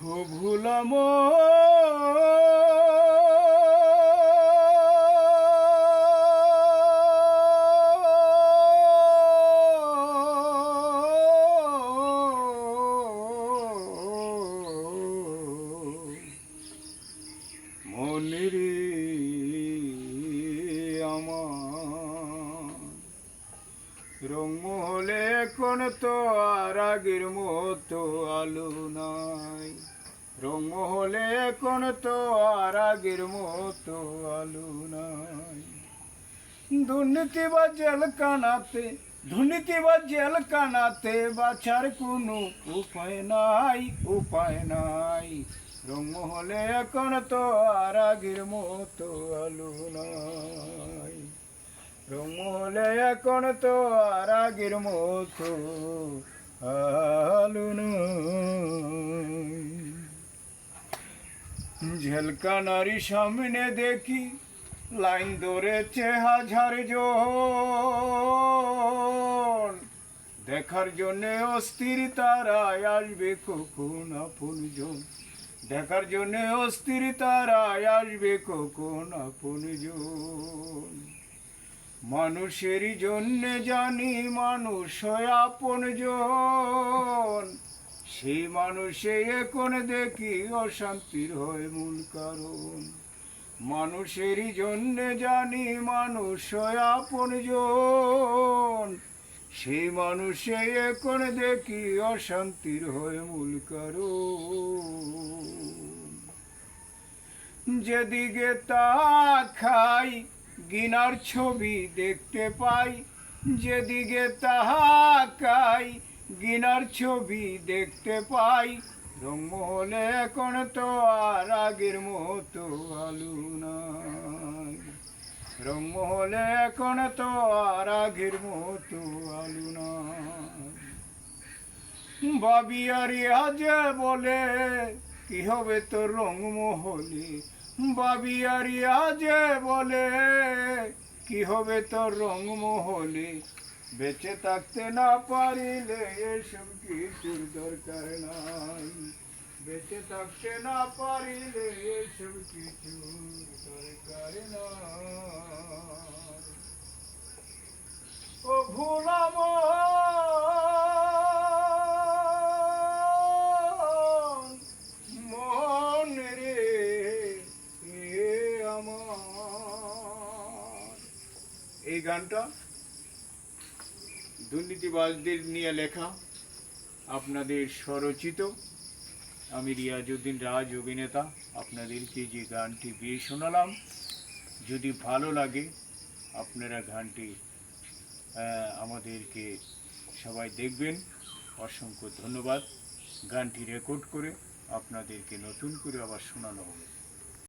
ভুলাম রঙমহলে কোন তো আর আগের মতো আলো নাই। রঙমহলে কোন তো আর আগের মতো আলো নাই। দুর্নীতি বা জেল কানাতে দুর্নীতি বা জেল কানাতে বাছার কোনো উপায় নাই উপায় নাই। রঙমহলে এখন তো আর আগের মতো আলো নাই। রঙমহলে এখন তো আর আগের মতো আলো নাই। ঝলকা নারী সামনে দেখি লাইন ধরেছে হাজার জন। দেখার জন্য অস্থির তারায় আসবে কখন আপনজন দেখার জন্য অস্থির তারায় আসবে কখন আপনজন মানুষেরই জন্যে জানি মানুষ হয় আপনজন সেই মানুষে এখন দেখি অশান্তির হয় মূল কারণ। মানুষেরই জন্যে জানি মানুষ হয় আপনজন সেই মানুষে এখন দেখি অশান্তির হয় মূল কারণ। যেদিকে তাকাই গিনার ছবি দেখতে পাই, যেদিকে তাহাকাই গিনার ছবি দেখতে পাই। রঙমহলে এখন তো আর আগের মতো আলু নাই। রঙমহলে এখন তো আর আগের মতো আলু নাই। বাবি আর আজে বলে, কি হবে তোর রঙমহলে বাবি যে বলে, কি হবে তোর রঙমহলে বেঁচে থাকতে না পারিলে এসব কিছুর দরকার নাই। বেঁচে থাকতে না পারিলে এসব কিছুর দরকার এই গানটা দুর্নীতিবাজদের নিয়ে লেখা, আপনাদের স্বরচিত। আমি রিয়াজউদ্দিন রাজ, অভিনেতা। আপনাদেরকে যে গানটি গিয়ে শোনালাম, যদি ভালো লাগে, আপনারা গানটি আমাদেরকে সবাই দেখবেন। অসংখ্য ধন্যবাদ। গানটি রেকর্ড করে আপনাদেরকে নতুন করে আবার শোনানো হবে।